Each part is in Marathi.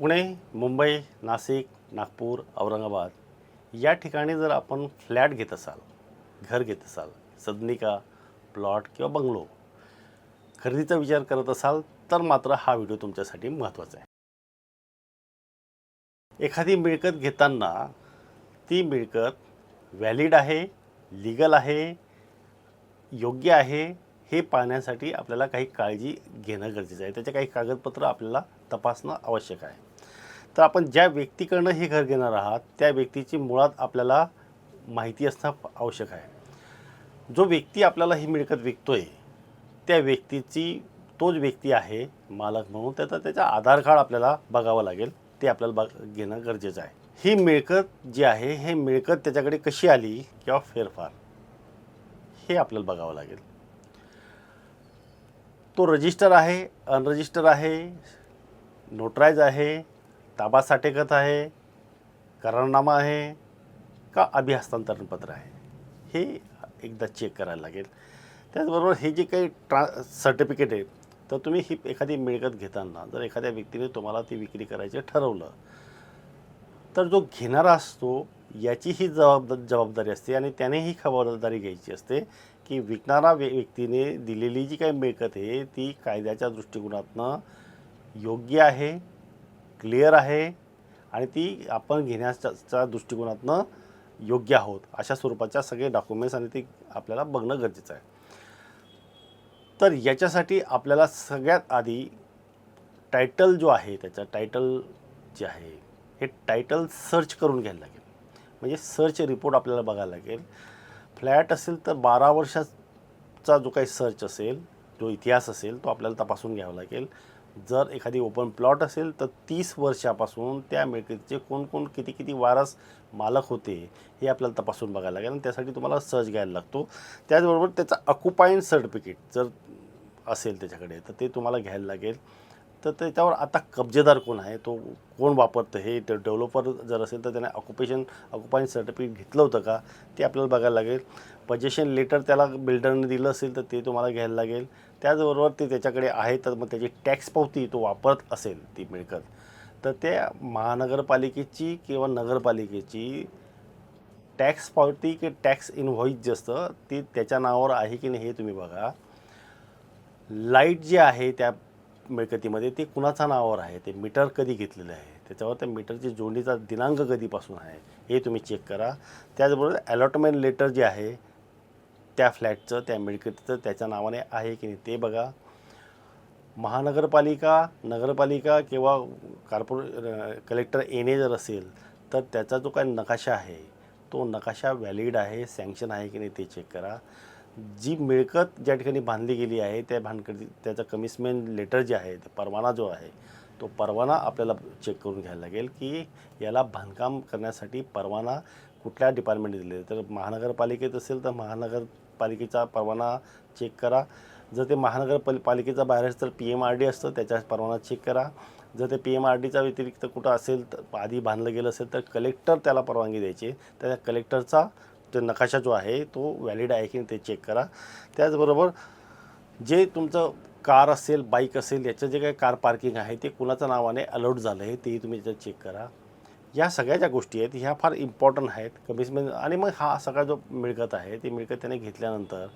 पुणे मुंबई नाशिक नागपूर औरंगाबाद या ठिकाणी जर आपण फ्लॅट घेत असाल घर घेत असाल सदनिका प्लॉट किंवा बंगलो खरेदीचा विचार करत असाल तर मात्र हा व्हिडिओ तुमच्यासाठी महत्त्वाचा आहे. एखादी मिळकत घेताना ती मिळकत व्हॅलिड आहे लिगल आहे योग्य आहे हे पाहण्यासाठी आपल्याला काही काळजी घेणं गरजेचं आहे. त्याचे काही कागदपत्र आपल्याला तपासणं आवश्यक आहे. तर आपण ज्या व्यक्तीकडनं हे घर घेणार आहात त्या व्यक्तीची मुळात आपल्याला माहिती असणं आवश्यक आहे. जो व्यक्ती आपल्याला ही मिळकत विकतो आहे त्या व्यक्तीची तोच व्यक्ती आहे मालक म्हणून त्याचा त्याचा आधार कार्ड आपल्याला बघावं लागेल ते आपल्याला बघ घेणं गरजेचं आहे. ही मिळकत जी आहे हे मिळकत त्याच्याकडे कशी आली किंवा फेरफार हे आपल्याला बघावं लागेल. तो रजिस्टर आहे अनरजिस्टर आहे नोटराईज आहे ताबा साठेकत आहे करारनामा आहे का अभिहस्तांतरण पत्र आहे? हे एकदा चेक करायला लागेल. त्याचबरोबर हे जे काही ट्रा सर्टिफिकेट आहे तर तुम्ही ही एखादी मिळकत घेताना जर एखाद्या व्यक्तीने तुम्हाला ती विक्री करायची ठरवलं तर जो घेणारा असतो याची ही जबाबदा जबाबदारी असते आणि त्याने ही खबरदारी घ्यायची असते की विकणारा व्य व्यक्तीने दिलेली जी काही मिळकत आहे ती कायद्याच्या दृष्टिकोनातनं योग्य आहे क्लिअर आहे आणि ती आपण घेण्याच्या दृष्टिकोनातनं योग्य आहोत अशा स्वरूपाच्या सगळे डॉक्युमेंट्स आणि ती आपल्याला बघणं गरजेचं आहे. तर याच्यासाठी आपल्याला सगळ्यात आधी टायटल जो आहे त्याचा टायटल जे आहे हे टायटल सर्च करून घ्यायला लागेल. म्हणजे सर्च रिपोर्ट आपल्याला बघायला लागेल. फ्लॅट असेल तर बारा वर्षाचा जो काही सर्च असेल जो इतिहास असेल तो आपल्याला तपासून घ्यावा लागेल. जर एखादी ओपन प्लॉट असेल तर तीस वर्षापासून त्या मिळकतीचे कोण कोण किती किती वारस मालक होते हे आपल्याला तपासून बघायला लागेल आणि त्यासाठी तुम्हाला सर्च घ्यायला लागतो. त्याचबरोबर त्याचा अकुपाईन सर्टिफिकेट जर असेल त्याच्याकडे तर ते तुम्हाला घ्यायला लागेल. तर त्याच्यावर आता कब्जेदार कोण आहे? तो कोण वापरतं? हे डेव्हलपर जर असेल तर त्याने ऑक्युपेशन ऑक्युपाईन सर्टिफिकेट घेतलं होतं का? ते आपल्याला बघायला लागेल. पजेशन लेटर त्याला बिल्डरने दिलं असेल तर ते तुम्हाला घ्यायला लागेल. त्याचबरोबर ते त्याच्याकडे आहे तर मग त्याची टॅक्स पावती तो वापरत असेल ती मिळकत तर ते महानगरपालिकेची किंवा नगरपालिकेची टॅक्स पावती की टॅक्स इनव्हॉईस जे असतं ते त्याच्या नावावर आहे की नाही हे तुम्ही बघा. लाइट जे आहे त्या मिळकतीमध्ये ते कुणाच्या नावावर आहे? ते मीटर कधी घेतलेलं आहे? त्याच्यावर त्या मीटरची जोडणीचा दिनांक कधीपासून आहे? हे तुम्ही चेक करा. त्याचबरोबर अलॉटमेंट लेटर जे आहे त्या फ्लॅटचं त्या मिळकतीचं त्याच्या नावाने आहे की नाही ते बघा. महानगरपालिका नगरपालिका किंवा कार्पोरे कलेक्टर येणे जर असेल तर त्याचा जो काही नकाशा आहे तो नकाशा व्हॅलिड आहे सँक्शन आहे की नाही ते चेक करा. जी मिळकत ज्या ठिकाणी बांधली गेली आहे त्या भानकडी त्याचा कमिसमेंट लेटर जे आहे परवाना जो आहे तो परवाना आपल्याला चेक करून घ्यायला लागेल की याला बांधकाम करण्यासाठी परवाना कुठल्या डिपार्टमेंटने दिले तर महानगरपालिकेत असेल तर महानगरपालिकेचा परवाना चेक करा. जर ते महानगरपाल पालिकेचा बाहेर असेल तर पी एम आर डी असतं त्याच्या परवाना चेक करा. जर ते पी एम आर डीचा व्यतिरिक्त कुठं असेल तर आधी बांधलं गेलं असेल तर कलेक्टर त्याला परवानगी द्यायची त्या कलेक्टरचा ते नकाशा जो आहे तो व्हॅलिड आहे की नाही ते चेक करा. त्याचबरोबर जे तुमचं कार असेल बाईक असेल याचं जे काही कार पार्किंग आहे ते कुणाच्या नावाने अलाउड झालं आहे तेही तुम्ही त्याच्यात चेक करा. या सगळ्या ज्या गोष्टी आहेत ह्या फार इम्पॉर्टंट आहेत. कमिटमेंट आणि मग हा सगळा जो मिळकत आहे ती मिळकत त्याने घेतल्यानंतर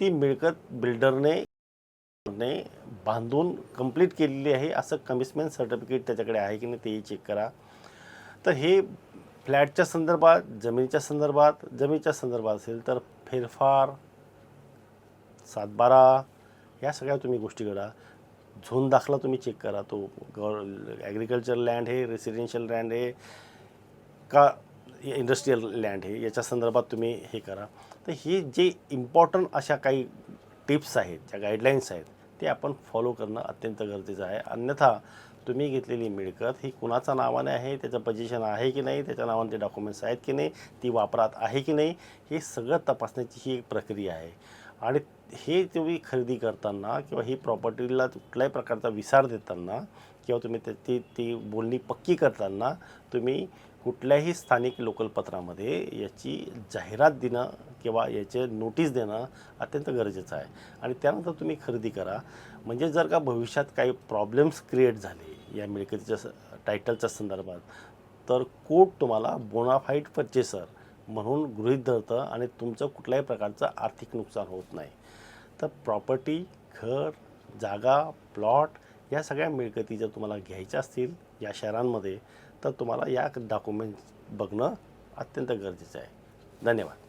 ती मिळकत बिल्डरने ने बांधून कंप्लीट केलेली आहे असं कमिसमेंट सर्टिफिकेट त्याच्याकडे आहे की नाही तेही चेक करा. तर हे फ्लॅटच्या संदर्भात जमिनीच्या संदर्भात जमिनीच्या संदर्भात असेल तर फेरफार सातबारा या सगळ्या तुम्ही गोष्टी करा. झोन दाखला तुम्ही चेक करा. तो गवर ॲग्रिकल्चर लँड आहे रेसिडेन्शियल लँड आहे का इंडस्ट्रीयल लँड आहे याच्या संदर्भात तुम्ही हे करा. तर हे जे इम्पॉर्टंट अशा काही टिप्स आहेत ज्या गाईडलाईन्स आहेत ते आपण फॉलो करणं अत्यंत गरजेचं आहे. अन्यथा तुम्ही घेतलेली मिळकत ही कुणाच्या नावाने आहे त्याचं पोझिशन आहे की नाही त्याच्या नावाने ते डॉक्युमेंट्स आहेत की नाही ती वापरात आहे की नाही हे सगळं तपासण्याची ही एक प्रक्रिया आहे. आणि हे तुम्ही खरेदी करताना किंवा ही प्रॉपर्टीला कुठल्याही प्रकारचा विसार देताना किंवा तुम्ही ते ती ती बोलणी पक्की करताना तुम्ही कुठल्याही स्थानिक लोकल पत्रामध्ये याची जाहिरात देणं किंवा याचे नोटीस देणं अत्यंत गरजेचं आहे. आणि त्यानंतर तुम्ही खरेदी करा. म्हणजे जर का भविष्यात काही प्रॉब्लेम्स क्रिएट झाले या मिळकतीच्या स टायटलच्या संदर्भात. तर कोर्ट तुम्हाला बोनाफाईट परचेसर म्हणून गृहीत धरतं आणि तुमचं कुठल्याही प्रकारचं आर्थिक नुकसान होत नाही. तर प्रॉपर्टी घर जागा प्लॉट या सगळ्या मिळकती जर तुम्हाला घ्यायच्या असतील या शहरांमध्ये तर तुम्हाला या डॉक्युमेंट बघणं अत्यंत गरजेचं आहे. धन्यवाद.